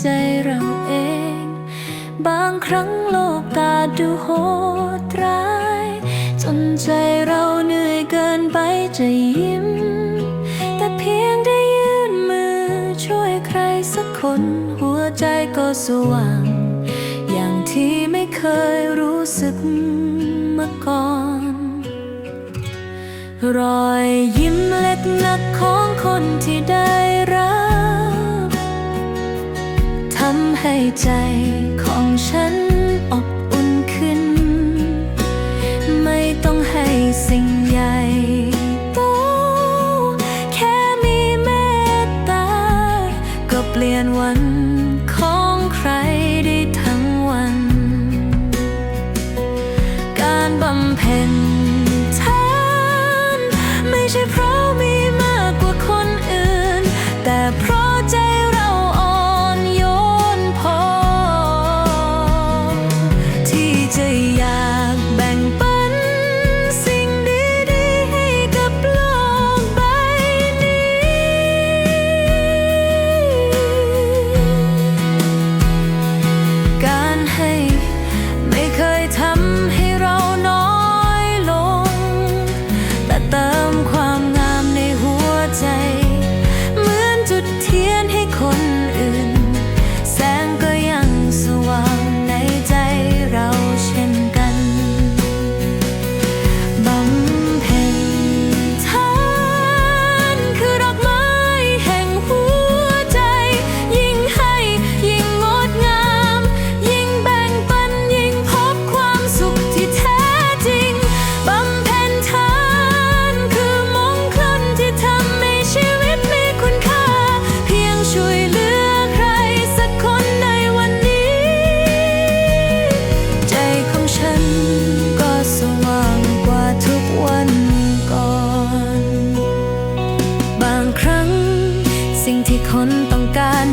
ใจเราเอง บางครั้งโลกกาดูโหดร้าย จนใจเราเหนื่อยเกินไปจะยิ้ม แต่เพียงได้ยื่นมือช่วยใครสักคน หัวใจก็สว่าง อย่างที่ไม่เคยรู้สึกมาก่อน รอยยิ้มเล็กนักของคนที่ได้รับำให้ใจของฉันอบอุ่นขึ้น ไม่ต้องให้สิ่งใหญ่โตแค่มีเมตตา ก็เปลี่ยนวันของใครได้ทั้งวัน การบำเพ็ญทานไม่ใช่เพราะมี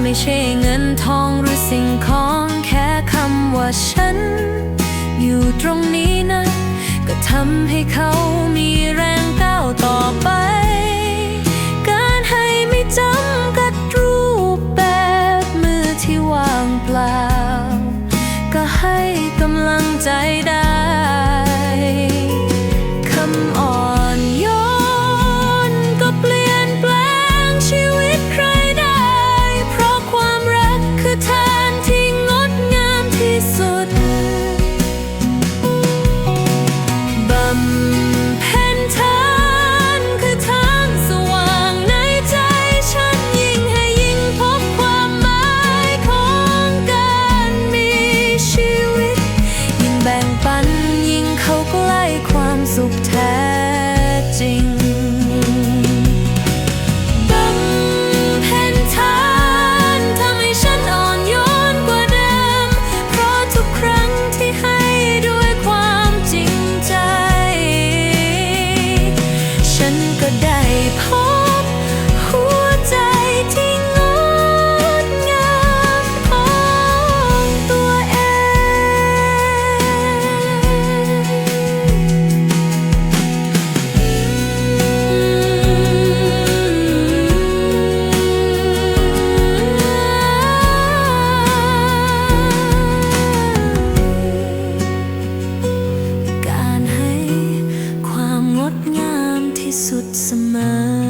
ไม่ใช่เงินทองหรือสิ่งของแค่คำว่าฉัน อยู่ตรงนี้นะ ก็ทำให้เขามีแรงก้าวต่อ ที่สุดเสมอ